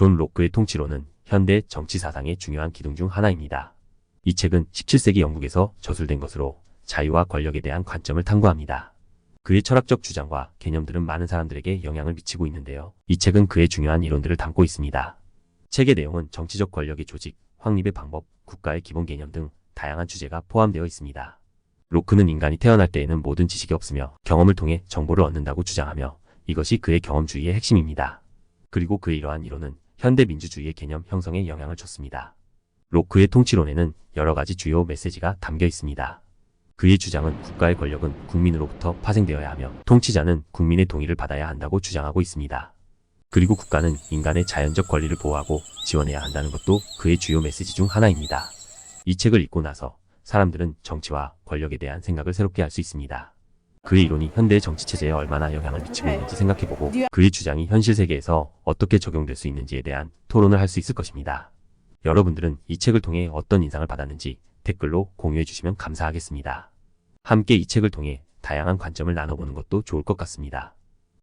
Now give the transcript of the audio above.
존 로크의 통치론은 현대 정치 사상의 중요한 기둥 중 하나입니다. 이 책은 17세기 영국에서 저술된 것으로 자유와 권력에 대한 관점을 탐구합니다. 그의 철학적 주장과 개념들은 많은 사람들에게 영향을 미치고 있는데요. 이 책은 그의 중요한 이론들을 담고 있습니다. 책의 내용은 정치적 권력의 조직, 확립의 방법, 국가의 기본 개념 등 다양한 주제가 포함되어 있습니다. 로크는 인간이 태어날 때에는 모든 지식이 없으며 경험을 통해 정보를 얻는다고 주장하며 이것이 그의 경험주의의 핵심입니다. 그리고 그의 이러한 이론은 현대 민주주의의 개념 형성에 영향을 줬습니다. 로크의 통치론에는 여러 가지 주요 메시지가 담겨 있습니다. 그의 주장은 국가의 권력은 국민으로부터 파생되어야 하며 통치자는 국민의 동의를 받아야 한다고 주장하고 있습니다. 그리고 국가는 인간의 자연적 권리를 보호하고 지원해야 한다는 것도 그의 주요 메시지 중 하나입니다. 이 책을 읽고 나서 사람들은 정치와 권력에 대한 생각을 새롭게 할 수 있습니다. 그의 이론이 현대의 정치 체제에 얼마나 영향을 미치고 있는지 생각해보고 그의 주장이 현실 세계에서 어떻게 적용될 수 있는지에 대한 토론을 할 수 있을 것입니다. 여러분들은 이 책을 통해 어떤 인상을 받았는지 댓글로 공유해 주시면 감사하겠습니다. 함께 이 책을 통해 다양한 관점을 나눠보는 것도 좋을 것 같습니다.